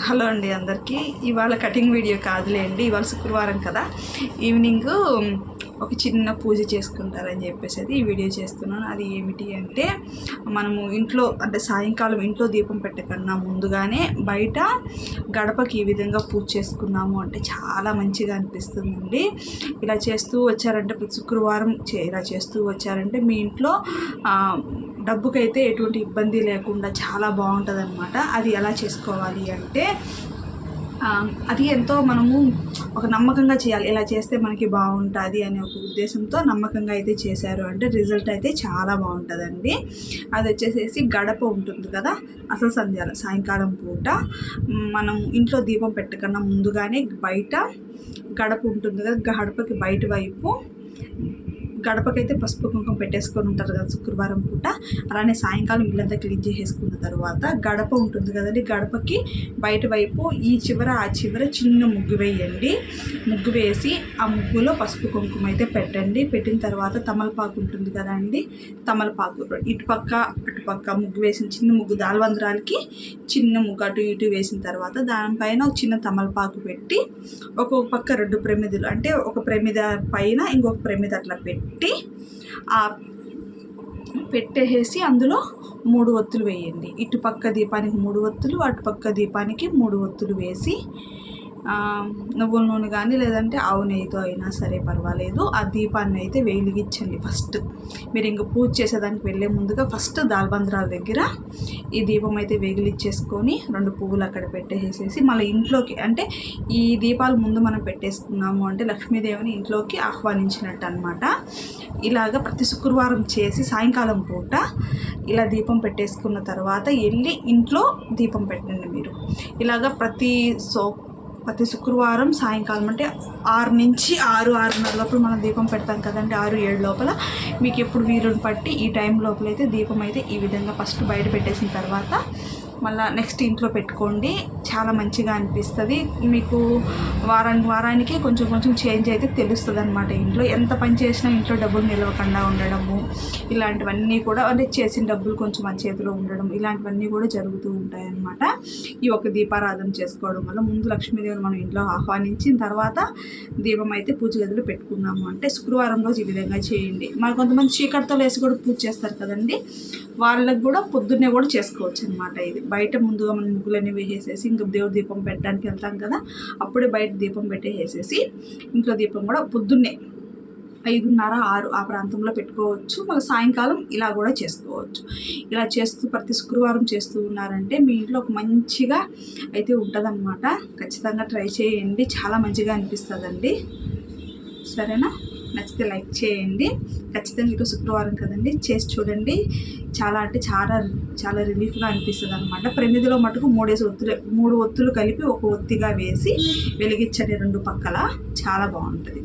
Hello అండి అందరికీ. ఇవాళ కటింగ్ వీడియో కాదులేండి ఇవాళ శుక్రవారం కదా. ఈవినింగ్ ఒక చిన్న పూజ చేసుకుంటారని చెప్పేసి అది ఈ వీడియో చేస్తున్నాను. అది ఏమిటి అంటే మనము ఇంట్లో అంటే సాయంకాలం ఇంట్లో దీపం పెట్టకన్నా ముందుగానే బయట గడపకి ఈ విధంగా పూజ చేసుకున్నాము అంటే చాలా మంచిగా అనిపిస్తుందండి. ఇలా చేస్తూ వచ్చారంటే ప్రతి శుక్రవారం చే- ఇలా చేస్తూ వచ్చారంటే మీ ఇంట్లో డబ్బుకైతే ఎటువంటి ఇబ్బంది లేకుండా చాలా బాగుంటుంది అనమాట అది ఎలా చేసుకోవాలి అంటే అది ఎంతో మనము ఒక నమ్మకంగా చేయాలి. ఇలా చేస్తే మనకి బాగుంటుంది అనే ఒక ఉద్దేశంతో నమ్మకంగా అయితే చేశారు. అంటే రిజల్ట్ అయితే చాలా బాగుంటుందండి. అది వచ్చేసేసి గడప ఉంటుంది కదా అసలు సంధ్యాల సాయంకాలం పూట. మనం ఇంట్లో దీపం పెట్టకన్నా ముందుగానే బయట గడప ఉంటుంది కదా గడపకి బయట వైపు గడపకైతే పసుపు కుంకుమ పెట్టేసుకొని ఉంటారు కదా శుక్రవారం పూట. అలానే సాయంకాలం ఇల్లంతా క్లీన్ చేసేసుకున్న తర్వాత గడప ఉంటుంది కదండి. గడపకి బయట వైపు ఈ చివర ఆ చివర చిన్న ముగ్గు వేయండి. ముగ్గు వేసి ఆ ముగ్గులో పసుపు కుంకుమ అయితే పెట్టండి. పెట్టిన తర్వాత తమలపాకు ఉంటుంది కదండి. తమలపాకు ఇటుపక్క అటుపక్క ముగ్గు వేసిన చిన్న ముగ్గు దాల్వందరాలకి చిన్న ముగ్గు అటు ఇటు వేసిన తర్వాత దానిపైన ఒక చిన్న తమలపాకు పెట్టి ఒక్కొక్క పక్క రెండు ప్రమిదలు అంటే ఒక ప్రమిద పైన ఇంకొక ప్రమిద అట్లా పెట్టి ఆ పెట్టేసి అందులో మూడు ఒత్తులు వేయండి. ఇటుపక్క దీపానికి మూడు ఒత్తులు అటుపక్క దీపానికి మూడు ఒత్తులు వేసి నువ్వుల నూనె కానీ లేదంటే ఆవు నెయ్యితో అయినా సరే పర్వాలేదు. ఆ దీపాన్ని అయితే వెలిగించండి ఫస్ట్. మీరు ఇంక పూజ చేసేదానికి వెళ్ళే ముందుగా ఫస్ట్ దాల్బంద్రాల దగ్గర ఈ దీపం అయితే వెగిలిచ్చేసుకొని రెండు పువ్వులు అక్కడ పెట్టేసేసి మళ్ళీ ఇంట్లోకి అంటే ఈ దీపాలు ముందు మనం పెట్టేసుకున్నాము అంటే లక్ష్మీదేవిని ఇంట్లోకి ఆహ్వానించినట్టు అనమాట ఇలాగ ప్రతి శుక్రవారం చేసి సాయంకాలం పూట ఇలా దీపం పెట్టేసుకున్న తర్వాత వెళ్ళి ఇంట్లో దీపం పెట్టండి మీరు. ఇలాగ ప్రతి సో ప్రతి శుక్రవారం సాయంకాలం అంటే ఆరు నుంచి ఆరు ఆరున్నర లోపల మనం దీపం పెడతాం కదండి ఆరు ఏడు లోపల. మీకు ఎప్పుడు వీరుని పట్టి ఈ టైం లోపల అయితే దీపం అయితే ఈ విధంగా ఫస్ట్ బయట పెట్టేసిన తర్వాత మళ్ళీ నెక్స్ట్ ఇంట్లో పెట్టుకోండి. చాలా మంచిగా అనిపిస్తుంది. మీకు వారానికి వారానికి కొంచెం కొంచెం చేంజ్ అయితే తెలుస్తుంది అనమాట ఇంట్లో. ఎంత పని చేసినా ఇంట్లో డబ్బులు నిలవకుండా ఉండడము ఇలాంటివన్నీ కూడా అంటే చేసిన డబ్బులు కొంచెం మన చేతిలో ఉండడం ఇలాంటివన్నీ కూడా జరుగుతూ ఉంటాయి అన్నమాట ఈ ఒక దీపారాధన చేసుకోవడం వల్ల ముందు లక్ష్మీదేవిని మనం ఇంట్లో ఆహ్వానించిన తర్వాత దీపం అయితే పూజ గదిలో పెట్టుకున్నాము. అంటే శుక్రవారం రోజు ఈ విధంగా చేయండి. మరి కొంతమంది చీకటితో వేసి కూడా పూజ చేస్తారు కదండి. వాళ్ళకి కూడా పొద్దున్నే కూడా చేసుకోవచ్చు అనమాట ఇది. బయట ముందుగా మనం ముగ్గులన్నీ వేసేసి ఇంకా దేవుడి దీపం పెట్టడానికి వెళ్తాం కదా అప్పుడే బయట దీపం పెట్టేసేసి ఇంట్లో దీపం కూడా పొద్దున్నే ఐదున్నర ఆరు ఆ ప్రాంతంలో పెట్టుకోవచ్చు. మళ్ళీ సాయంకాలం ఇలా కూడా చేసుకోవచ్చు. ఇలా చేస్తూ ప్రతి శుక్రవారం చేస్తూ ఉన్నారంటే మీ ఇంట్లో ఒక మంచిగా అయితే ఉంటుందన్నమాట. ఖచ్చితంగా ట్రై చేయండి. చాలా మంచిగా అనిపిస్తుందండి. సరేనా? నచ్చితే లైక్ చేయండి. ఖచ్చితంగా మీకు శుక్రవారం కదండి. చేసి చూడండి. చాలా అంటే చాలా చాలా రిలీఫ్గా అనిపిస్తుంది అనమాట ప్రమిదిలో మటుకు మూడేసి ఒత్తులు మూడు ఒత్తులు కలిపి ఒక ఒత్తిగా వేసి వెలిగించండి రెండు పక్కల. చాలా బాగుంటుంది.